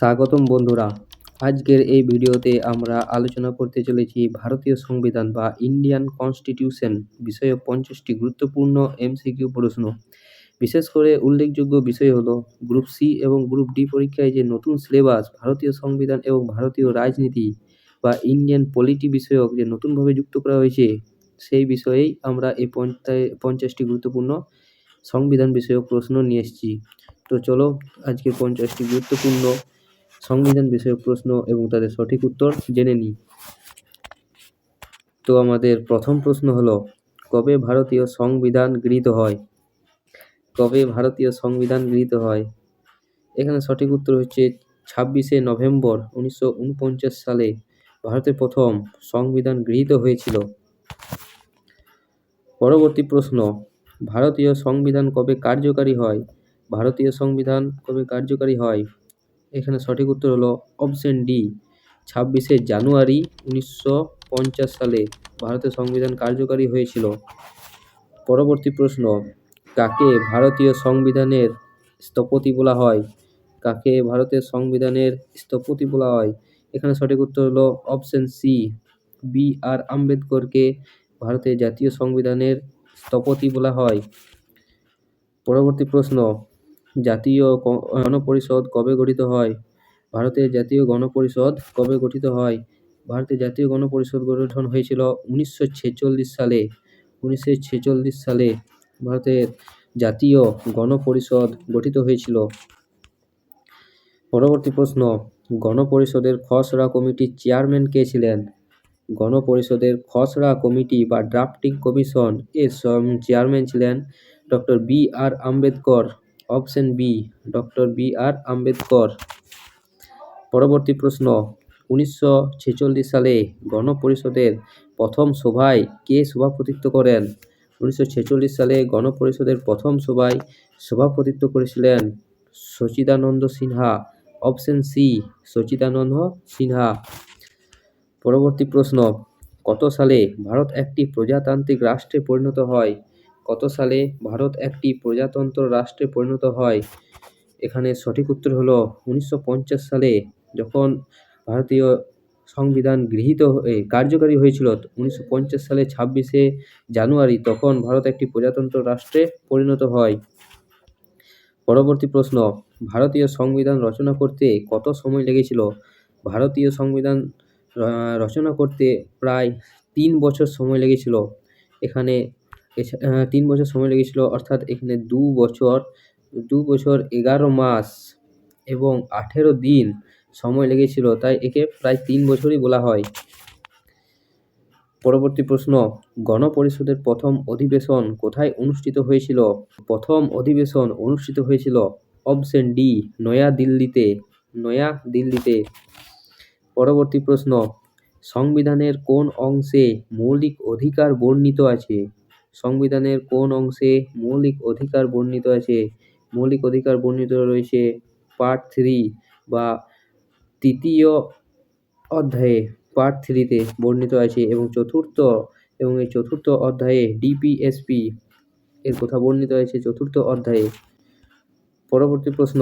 স্বাগতম বন্ধুরা। আজকের এই ভিডিওতে আমরা আলোচনা করতে চলেছি ভারতীয় সংবিধান বা ইন্ডিয়ান কনস্টিটিউশন বিষয়ে পঞ্চাশটি গুরুত্বপূর্ণ এমসিকিউ প্রশ্ন। বিশেষ করে উল্লেখযোগ্য বিষয় হলো গ্রুপ সি এবং গ্রুপ ডি পরীক্ষায় যে নতুন সিলেবাস ভারতীয় সংবিধান এবং ভারতীয় রাজনীতি বা ইন্ডিয়ান পলিটি বিষয়ক যে নতুনভাবে যুক্ত করা হয়েছে, সেই বিষয়েই আমরা এই পঞ্চাশটি গুরুত্বপূর্ণ সংবিধান বিষয়ক প্রশ্ন নিয়ে এসেছি। তো চলো আজকে পঞ্চাশটি গুরুত্বপূর্ণ সংবিধান বিষয়ক প্রশ্ন এবং তাদের সঠিক উত্তর জেনে নিই। তো আমাদের প্রথম প্রশ্ন হলো, কবে ভারতীয় সংবিধান গৃহীত হয়? কবে ভারতীয় সংবিধান গৃহীত হয়? এখানে সঠিক উত্তর হচ্ছে ছাব্বিশে নভেম্বর উনিশশো ঊনপঞ্চাশ সালে ভারতের প্রথম সংবিধান গৃহীত হয়েছিল। পরবর্তী প্রশ্ন, ভারতীয় সংবিধান কবে কার্যকারী হয়? ভারতীয় সংবিধান কবে কার্যকারী হয়? এখানে সঠিক উত্তর হলো অপশন ডি ছাব্বিশে জানুয়ারি উনিশশো পঞ্চাশ সালে ভারতের সংবিধান কার্যকারী হয়েছিল। পরবর্তী প্রশ্ন, কাকে ভারতীয় সংবিধানের স্থপতি বলা হয়? কাকে ভারতের সংবিধানের স্থপতি বলা হয়? এখানে সঠিক উত্তর হলো অপশন সি বি আর আম্বেদকরকে ভারতের জাতীয় সংবিধানের স্থপতি বলা হয়। পরবর্তী প্রশ্ন জাতীয় গণপরিষদ কবে গঠিত হয়? ভারতের জাতীয় গণপরিষদ কবে গঠিত হয়? ভারতের জাতীয় গণপরিষদ গঠন হয়েছিল উনিশশো ছেচল্লিশ সালে। উনিশশো ছেচল্লিশ সালে ভারতের জাতীয় গণপরিষদ গঠিত হয়েছিল। পরবর্তী প্রশ্ন, গণপরিষদের খসড়া কমিটির চেয়ারম্যান কে ছিলেন? গণপরিষদের খসড়া কমিটি বা ড্রাফটিং কমিশন এর চেয়ারম্যান ছিলেন doctor B R Ambedkar. Option B, doctor B R Ambedkar. পরবর্তী প্রশ্ন, উনিশশো ছেচল্লিশ সালে গণপরিষদের প্রথম সভায় কে সভাপতিত্ব করেন? উনিশশো ছেচল্লিশ সালে গণপরিষদের প্রথম সভায় সভাপতিত্ব করেছিলেন Sachchidananda Sinha. Option C, Sachchidananda Sinha. পরবর্তী প্রশ্ন, কত সালে ভারত একটি প্রজাতান্ত্রিক রাষ্ট্রে পরিণত হয়? কত সালে ভারত একটি প্রজাতন্ত্র রাষ্ট্রে পরিণত হয়? এখানে সঠিক উত্তর হলো উনিশশো পঞ্চাশ সালে যখন ভারতীয় সংবিধান গৃহীত হয়ে কার্যকারী হয়েছিল, উনিশশো পঞ্চাশ সালে ছাব্বিশে জানুয়ারি তখন ভারত একটি প্রজাতন্ত্র রাষ্ট্রে পরিণত হয়। পরবর্তী প্রশ্ন, ভারতীয় সংবিধান রচনা করতে কত সময় লেগেছিল? ভারতীয় সংবিধান রচনা করতে প্রায় তিন বছর সময় লেগেছিল। এখানে তিন বছর সময় লেগেছিল, অর্থাৎ এখানে দু বছর দু বছর এগারো মাস এবং আঠেরো দিন সময় লেগেছিল, তাই একে প্রায় তিন বছরই বলা হয়। পরবর্তী প্রশ্ন, গণপরিষদের প্রথম অধিবেশন কোথায় অনুষ্ঠিত হয়েছিল? প্রথম অধিবেশন অনুষ্ঠিত হয়েছিল অপশন ডি, নয়া দিল্লিতে নয়া দিল্লিতে। পরবর্তী প্রশ্ন, সংবিধানের কোন অংশে মৌলিক অধিকার বর্ণিত আছে? সংবিধানের কোন অংশে মৌলিক অধিকার বর্ণিত আছে? মৌলিক অধিকার বর্ণিত রয়েছে পার্ট থ্রি বা তৃতীয় অধ্যায়ে। পার্ট থ্রিতে বর্ণিত আছে এবং চতুর্থ এবং এই চতুর্থ অধ্যায়ে ডিপিএসপি এর কথা বর্ণিত আছে চতুর্থ অধ্যায়ে। পরবর্তী প্রশ্ন,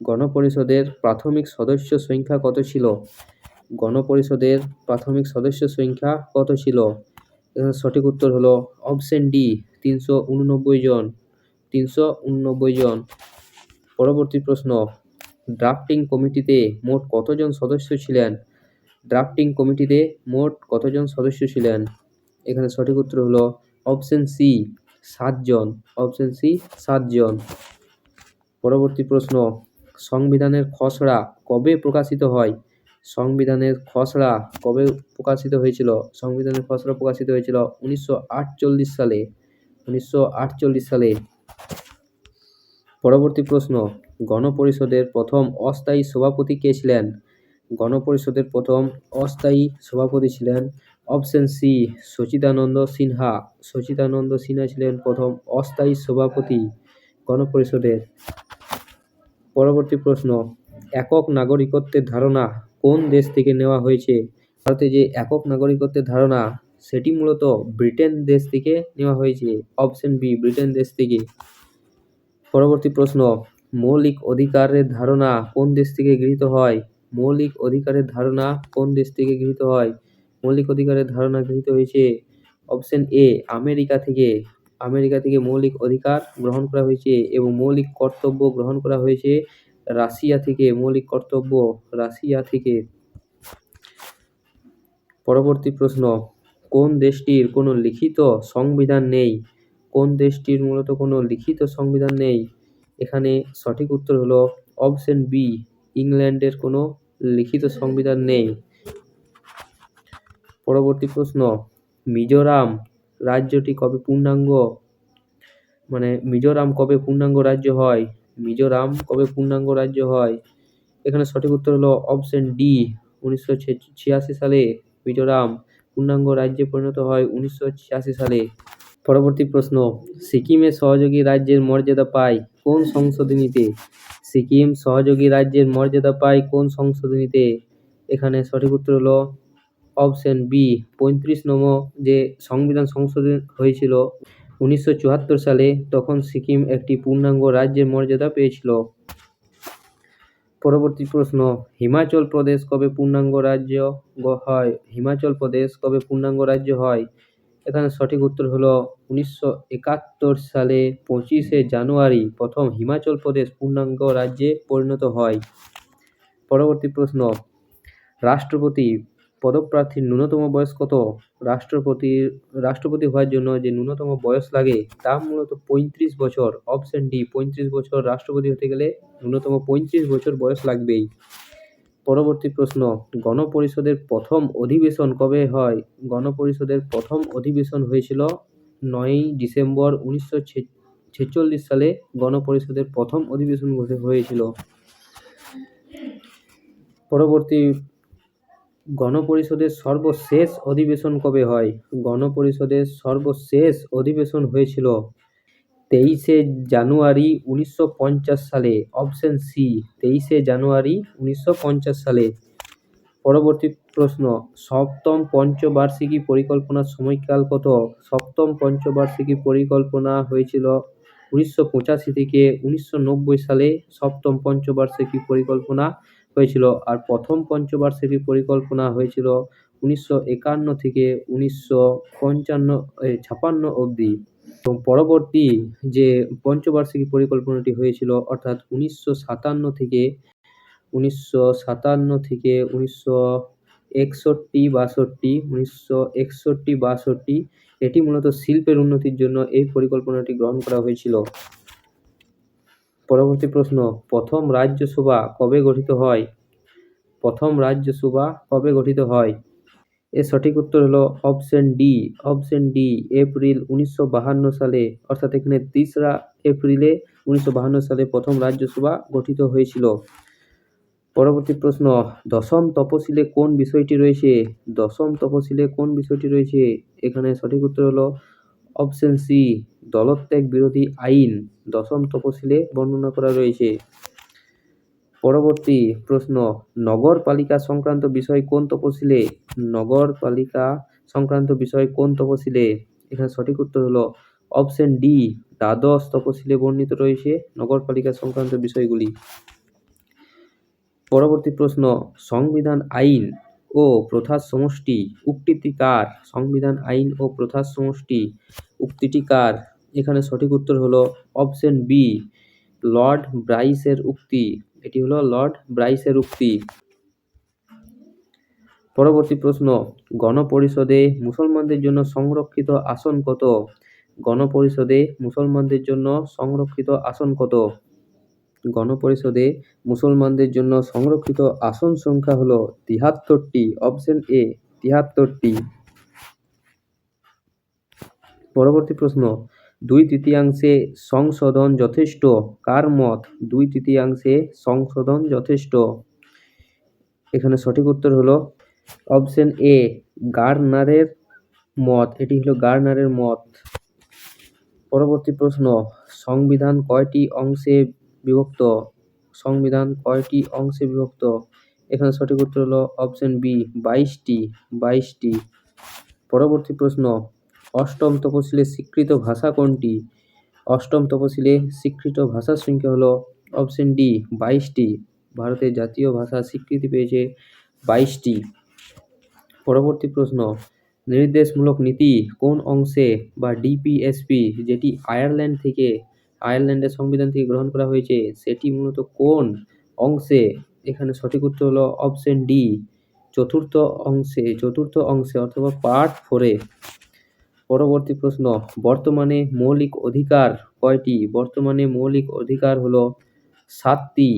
গণপরিষদের প্রাথমিক সদস্য সংখ্যা কত ছিল? গণপরিষদের প্রাথমিক সদস্য সংখ্যা কত ছিল? সঠিক উত্তর হলো অপশন ডি তিনশো উননব্বই জন, তিনশো উননব্বই জন। পরবর্তী প্রশ্ন ড্রাফটিং কমিটিতে মোট কতজন সদস্য ছিলেন? ড্রাফটিং কমিটিতে মোট কতজন সদস্য ছিলেন? এখানে সঠিক উত্তর হলো অপশন সি সাতজন। অপশন সি সাতজন। পরবর্তী প্রশ্ন, সংবিধানের খসড়া কবে প্রকাশিত হয়? সংবিধানের খসড়া কবে প্রকাশিত হয়েছিল? সংবিধানের খসড়া প্রকাশিত হয়েছিল উনিশশো আটচল্লিশ সালে। উনিশশো আটচল্লিশ সালে। পরবর্তী প্রশ্ন, গণপরিষদের প্রথম অস্থায়ী সভাপতি কে ছিলেন? গণপরিষদের প্রথম অস্থায়ী সভাপতি ছিলেন অপশন সি, সচিদানন্দ সিনহা। সচিদানন্দ সিনহা ছিলেন প্রথম অস্থায়ী সভাপতি গণপরিষদের। পরবর্তী প্রশ্ন, একক নাগরিকত্বের ধারণা কোন দেশ থেকে নেওয়া হয়েছে? ভারতে যে একক নাগরিকত্বের ধারণা, সেটি মূলত ব্রিটেন দেশ থেকে নেওয়া হয়েছে। অপশন বি, ব্রিটেন দেশ থেকে। পরবর্তী প্রশ্ন, মৌলিক অধিকারের ধারণা কোন দেশ থেকে গৃহীত হয়? মৌলিক অধিকারের ধারণা কোন দেশ থেকে গৃহীত হয়? মৌলিক অধিকারের ধারণা গৃহীত হয়েছে অপশন এ, আমেরিকা থেকে। আমেরিকা থেকে মৌলিক অধিকার গ্রহণ করা হয়েছে এবং মৌলিক কর্তব্য গ্রহণ করা হয়েছে রাশিয়া থেকে মৌলিক কর্তব্য রাশিয়া থেকে। পরবর্তী প্রশ্ন, কোন দেশটির কোনো লিখিত সংবিধান নেই? কোন দেশটির মূলত কোনো লিখিত সংবিধান নেই? এখানে সঠিক উত্তর হলো অপশন বি, ইংল্যান্ডের কোনো লিখিত সংবিধান নেই। পরবর্তী প্রশ্ন, মিজোরাম রাজ্যটি কবে পূর্ণাঙ্গ? মানে মিজোরাম কবে পূর্ণাঙ্গ রাজ্য হয়? মিজোরাম কবে পূর্ণাঙ্গ রাজ্য হয়? এখানে সঠিক উত্তর হলো অপশন ডি, উনিশশো ছিয়াশি সালে মিজোরাম পূর্ণাঙ্গ রাজ্যে পরিণত হয় উনিশশো ছিয়াশি সালে। পরবর্তী প্রশ্ন সিকিমের সহযোগী রাজ্যের মর্যাদা পায় কোন সংশোধনীতে? সিকিম সহযোগী রাজ্যের মর্যাদা পায় কোন সংশোধনীতে? এখানে সঠিক উত্তর হলো অপশন বি, পঁয়ত্রিশ নম যে সংবিধান সংশোধন হয়েছিল উনিশশো চুয়াত্তর সালে তখন সিকিম একটি পূর্ণাঙ্গ রাজ্যের মর্যাদা পেয়েছিল। পরবর্তী প্রশ্ন, হিমাচল প্রদেশ কবে পূর্ণাঙ্গ রাজ্য হয়? হিমাচল প্রদেশ কবে পূর্ণাঙ্গ রাজ্য হয়? এখানে সঠিক উত্তর হলো উনিশশো একাত্তর সালে পঁচিশে জানুয়ারি প্রথম হিমাচল প্রদেশ পূর্ণাঙ্গ রাজ্যে পরিণত হয়। পরবর্তী প্রশ্ন, রাষ্ট্রপতি পদপ্রার্থীর ন্যূনতম বয়স কত? রাষ্ট্রপতির রাষ্ট্রপতি হওয়ার জন্য যে ন্যূনতম বয়স লাগে, তা মূলত পঁয়ত্রিশ বছর অপশন ডি পঁয়ত্রিশ বছর রাষ্ট্রপতি হতে গেলে ন্যূনতম পঁয়ত্রিশ বছর বয়স লাগবেই। পরবর্তী প্রশ্ন, গণপরিষদের প্রথম অধিবেশন কবে হয়? গণপরিষদের প্রথম অধিবেশন হয়েছিল নয়ই ডিসেম্বর উনিশশো ছেচল্লিশ সালে গণপরিষদের প্রথম অধিবেশন হয়েছিল। পরবর্তী গণপরিষদের সর্বশেষ অধিবেশন কবে হয়? গণপরিষদের সর্বশেষ অধিবেশন হয়েছিল তেইশে জানুয়ারি উনিশশো পঞ্চাশ সালে, অপশন সি তেইশে জানুয়ারি উনিশশো পঞ্চাশ সালে। পরবর্তী প্রশ্ন, সপ্তম পঞ্চবার্ষিকী পরিকল্পনার সময়কাল কত? সপ্তম পঞ্চবার্ষিকী পরিকল্পনা হয়েছিল উনিশশো পঁচাশি থেকে উনিশশো নব্বই সালে। সপ্তম পঞ্চবার্ষিকী পরিকল্পনা হয়েছিল আর প্রথম পঞ্চবার্ষিকী পরিকল্পনা হয়েছিল উনিশশো একান্ন থেকে উনিশশো পঞ্চান্ন ছাপান্ন অবধি। এবং পরবর্তী যে পঞ্চবার্ষিকী পরিকল্পনাটি হয়েছিল, অর্থাৎ উনিশশো সাতান্ন থেকে উনিশশো সাতান্ন থেকে উনিশশো একষট্টি বাষট্টি, উনিশশো একষট্টি বাষট্টি, এটি মূলত শিল্পের উন্নতির জন্য এই পরিকল্পনাটি গ্রহণ করা হয়েছিল। পরবর্তী প্রশ্ন, প্রথম রাজ্যসভা কবে গঠিত হয়? প্রথম রাজ্যসভা কবে গঠিত হয়? এর সঠিক উত্তর হলো option D. Option D, April উনিশশো বাহান্ন সালে, অর্থাৎ এখানে তিসরা এপ্রিলে উনিশশো বাহান্ন সালে প্রথম রাজ্যসভা গঠিত হয়েছিল। পরবর্তী প্রশ্ন, দশম তপশিলে কোন বিষয়টি রয়েছে? দশম তপশিলে কোন বিষয়টি রয়েছে? এখানে সঠিক উত্তর হলো অপশন সি, দলত্যাগ বিরোধী আইন, দশম তপশিলে বর্ণনা করা রয়েছে। পরবর্তী প্রশ্ন, নগরপালিকা সংক্রান্ত বিষয় কোন তপশিলে? নগরপালিকা সংক্রান্ত বিষয় কোন তপশিলে? এখানে সঠিক উত্তর হলো অপশন ডি, দ্বাদশ তপশিলে বর্ণিত রয়েছে নগরপালিকা সংক্রান্ত বিষয়গুলি। পরবর্তী প্রশ্ন, সংবিধান আইন ও প্রথার সমষ্টি উক্তিটি কার সংবিধান, আইন ও প্রথার সমষ্টি উক্তিটি কার এখানে সঠিক উত্তর হলো অপশন বি লর্ড ব্রাইসের উক্তি। এটি হলো লর্ড ব্রাইসের উক্তি। পরবর্তী প্রশ্ন, গণপরিষদে মুসলমানদের জন্য সংরক্ষিত আসন কত? গণপরিষদে মুসলমানদের জন্য সংরক্ষিত আসন কত? গণপরিষদে মুসলমানদের জন্য সংরক্ষিত আসন সংখ্যা হলো তিয়াত্তরটি অপশন এ তিহাত্তরটি। পরবর্তী প্রশ্ন, দুই তৃতীয়াংশে সংশোধন যথেষ্ট? কার মত? দুই তৃতীয়াংশে সংশোধন যথেষ্ট? এখানে সঠিক উত্তর হলো অপশন এ গার্নারের মত। এটি হলো গার্নারের মত। পরবর্তী প্রশ্ন, সংবিধান কয়টি অংশে বিভক্ত। সংবিধান কয়টি অংশে বিভক্ত? এখানে সঠিক উত্তর হলো অপশন বি, বাইশটি বাইশটি। পরবর্তী প্রশ্ন, অষ্টম তপশিলে স্বীকৃত ভাষা কোনটি? অষ্টম তপশিলে স্বীকৃত ভাষার সংখ্যা হলো অপশন ডি, বাইশটি। ভারতের জাতীয় ভাষা স্বীকৃতি পেয়েছে বাইশটি। পরবর্তী প্রশ্ন, নির্দেশমূলক নীতি কোন অংশে বা ডিপিএসপি, যেটি আয়ারল্যান্ড থেকে আয়ারল্যান্ডের সংবিধান থেকে গ্রহণ করা হয়েছে। সেটি মূলত কোন অংশে? এখানে সঠিক উত্তর হলো অপশন ডি, চতুর্থ অংশে চতুর্থ অংশে অথবা পার্ট ফোরে পরবর্তী প্রশ্ন, বর্তমানে মৌলিক অধিকার কয়টি? বর্তমানে মৌলিক অধিকার হলো সাতটি।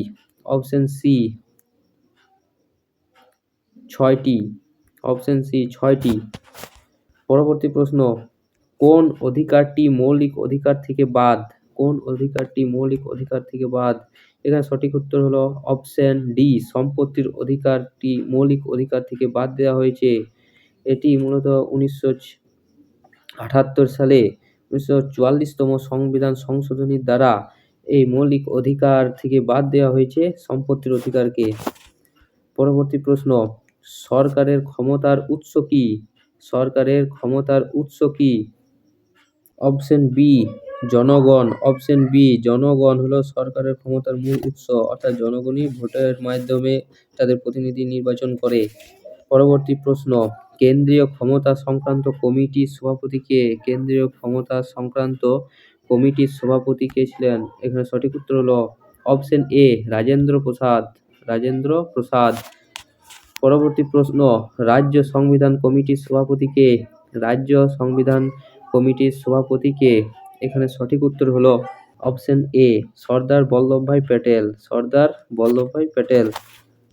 অপশন সি, ছয়টি। অপশন সি, ছয়টি। পরবর্তী প্রশ্ন, কোন অধিকারটি মৌলিক অধিকার থেকে বাদ? কোন অধিকারটি মৌলিক অধিকার থেকে বাদ? এখানে সঠিক উত্তর হলো অপশন ডি, সম্পত্তির অধিকারটি মৌলিক অধিকার থেকে বাদ দেওয়া হয়েছে। এটি মূলত উনিশশো আটাত্তর সালে উনিশশো চুয়াল্লিশতম সংবিধান সংশোধনীর দ্বারা এই মৌলিক অধিকার থেকে বাদ দেওয়া হয়েছে সম্পত্তির অধিকারকে। পরবর্তী প্রশ্ন, সরকারের ক্ষমতার উৎস কি? সরকারের ক্ষমতার উৎস কি? অপশন বি জনগণ অপশন বি জনগণ হলো সরকারের ক্ষমতার মূল উৎস, অর্থাৎ জনগণই ভোটের মাধ্যমে তাদের প্রতিনিধি নির্বাচন করে। পরবর্তী প্রশ্ন, কেন্দ্রীয় ক্ষমতা সংক্রান্ত কমিটির সভাপতি কে? কেন্দ্রীয় ক্ষমতা সংক্রান্ত কমিটির সভাপতি কে ছিলেন? এখানে সঠিক উত্তর হলো অপশন এ রাজেন্দ্র প্রসাদ। রাজেন্দ্র প্রসাদ। পরবর্তী প্রশ্ন, রাজ্য সংবিধান কমিটির সভাপতি কে? রাজ্য সংবিধান কমিটির সভাপতি কে? এখানে সঠিক উত্তর হলো অপশন এ, সর্দার বল্লভভাই প্যাটেল। সর্দার বল্লভভাই প্যাটেল।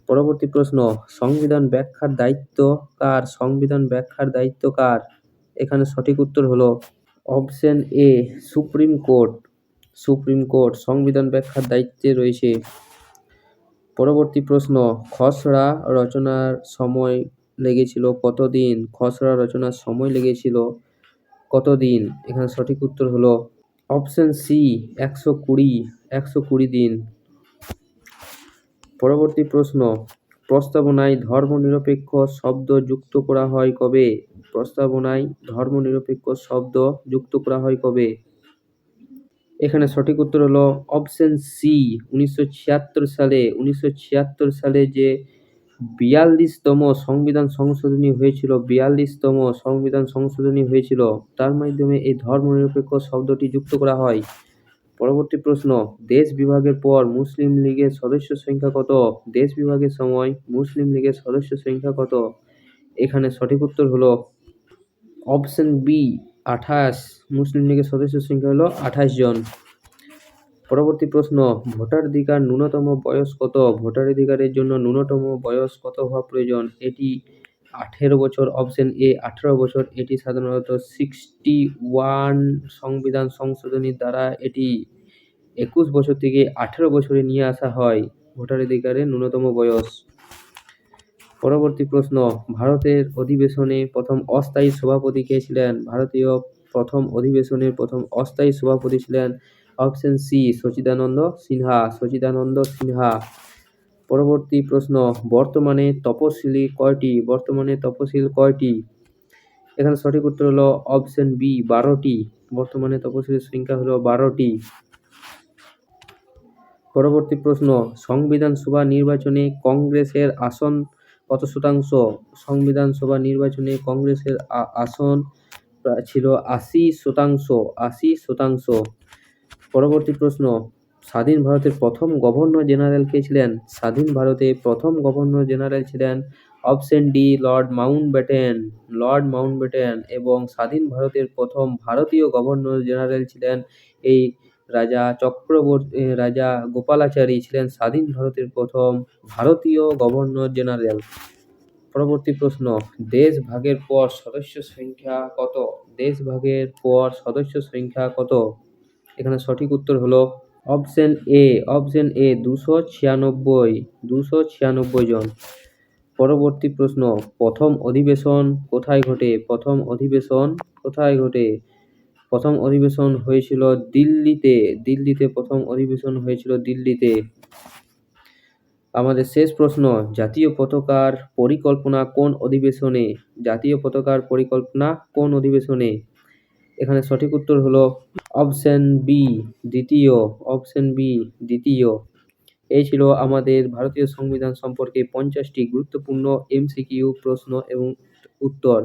পরবর্তী প্রশ্ন, সংবিধান ব্যাখ্যার দায়িত্ব কার? সংবিধান ব্যাখ্যার দায়িত্ব কার? এখানে সঠিক উত্তর হলো option A, supreme court. Supreme court, সংবিধান ব্যাখ্যার দায়িত্বে রয়েছে। পরবর্তী প্রশ্ন, খসড়া রচনার সময় লেগেছিল কতদিন? খসড়া রচনার সময় লেগেছিল কতদিন? এখানে সঠিক উত্তর হলো অপশন সি, একশো কুড়ি একশো কুড়ি দিন। পরবর্তী প্রশ্ন, প্রস্তাবনায় ধর্মনিরপেক্ষ শব্দ যুক্ত করা হয় কবে? প্রস্তাবনায় ধর্মনিরপেক্ষ শব্দ যুক্ত করা হয় কবে? এখানে সঠিক উত্তর হলো অপশন সি, উনিশশো ছিয়াত্তর সালে। উনিশশো ছিয়াত্তর সালে যে বিয়াল্লিশতম সংবিধান সংশোধনী হয়েছিল, বিয়াল্লিশতম সংবিধান সংশোধনী হয়েছিল। তার মাধ্যমে এই ধর্মনিরপেক্ষ শব্দটি যুক্ত করা হয়। পরবর্তী প্রশ্ন, দেশ বিভাগের পর মুসলিম লীগের সদস্য সংখ্যা কত? দেশ বিভাগের সময় মুসলিম লীগের সদস্য সংখ্যা কত? এখানে সঠিক উত্তর হলো অপশন বি, আঠাশ। মুসলিম লীগের সদস্য সংখ্যা হলো আঠাশ জন। পরবর্তী প্রশ্ন, ভোটাধিকার ন্যূনতম বয়স কত? ভোটাধিকারের জন্য ন্যূনতম বয়স কত হওয়া প্রয়োজন? এটি আঠেরো বছর অপশন এ আঠেরো বছর, এটি সাধারণত সিক্সটি ওয়ান সংবিধান সংশোধনীর দ্বারা এটি একুশ বছর থেকে আঠেরো বছরে নিয়ে আসা হয় ভোটাধিকারের ন্যূনতম বয়স। পরবর্তী প্রশ্ন, ভারতের অধিবেশনে প্রথম অস্থায়ী সভাপতি কে ছিলেন? ভারতীয় প্রথম অধিবেশনের প্রথম অস্থায়ী সভাপতি ছিলেন অপশন সি সচিদানন্দ সিনহা সচিদানন্দ সিনহা। পরবর্তী প্রশ্ন, বর্তমানে তপশিলি কয়টি? বর্তমানে তপশিল কয়টি? এখানে সঠিক উত্তর হলো অপশন বি বারোটি। বর্তমানে তপশিলের সংখ্যা হলো বারোটি। পরবর্তী প্রশ্ন, সংবিধান সভা নির্বাচনে কংগ্রেসের আসন কত শতাংশ? সংবিধান সভা নির্বাচনে কংগ্রেসের আসন ছিল আশি শতাংশ আশি শতাংশ। পরবর্তী প্রশ্ন, স্বাধীন ভারতের প্রথম গভর্নর জেনারেল কে ছিলেন? স্বাধীন ভারতে প্রথম গভর্নর জেনারেল ছিলেন option D lord Mountbatten. Lord Mountbatten এবং স্বাধীন ভারতের প্রথম ভারতীয় গভর্নর জেনারেল ছিলেন এই রাজা চক্রবর্তী রাজা গোপালাচারী ছিলেন স্বাধীন ভারতের প্রথম ভারতীয় গভর্নর জেনারেল। পরবর্তী প্রশ্ন দেশ ভাগের পর সদস্য সংখ্যা কত? দেশ ভাগের পর সদস্য সংখ্যা কত? এখানে সঠিক উত্তর হলো অপশন এ অপশন এ দুশো ছিয়ানব্বই দুশো ছিয়ানব্বই জন। পরবর্তী প্রশ্ন, প্রথম অধিবেশন কোথায় ঘটে? প্রথম অধিবেশন কোথায় ঘটে? প্রথম অধিবেশন হয়েছিল দিল্লিতে দিল্লিতে প্রথম অধিবেশন হয়েছিল দিল্লিতে। আমাদের শেষ প্রশ্ন, জাতীয় পতাকার পরিকল্পনা কোন অধিবেশনে? জাতীয় পতাকার পরিকল্পনা কোন অধিবেশনে? এখানে সঠিক উত্তর হলো অপশন বি, দ্বিতীয়। অপশন বি, দ্বিতীয়। এই ছিল আমাদের ভারতীয় সংবিধান সম্পর্কে পঞ্চাশটি গুরুত্বপূর্ণ এমসিকিউ প্রশ্ন এবং উত্তর।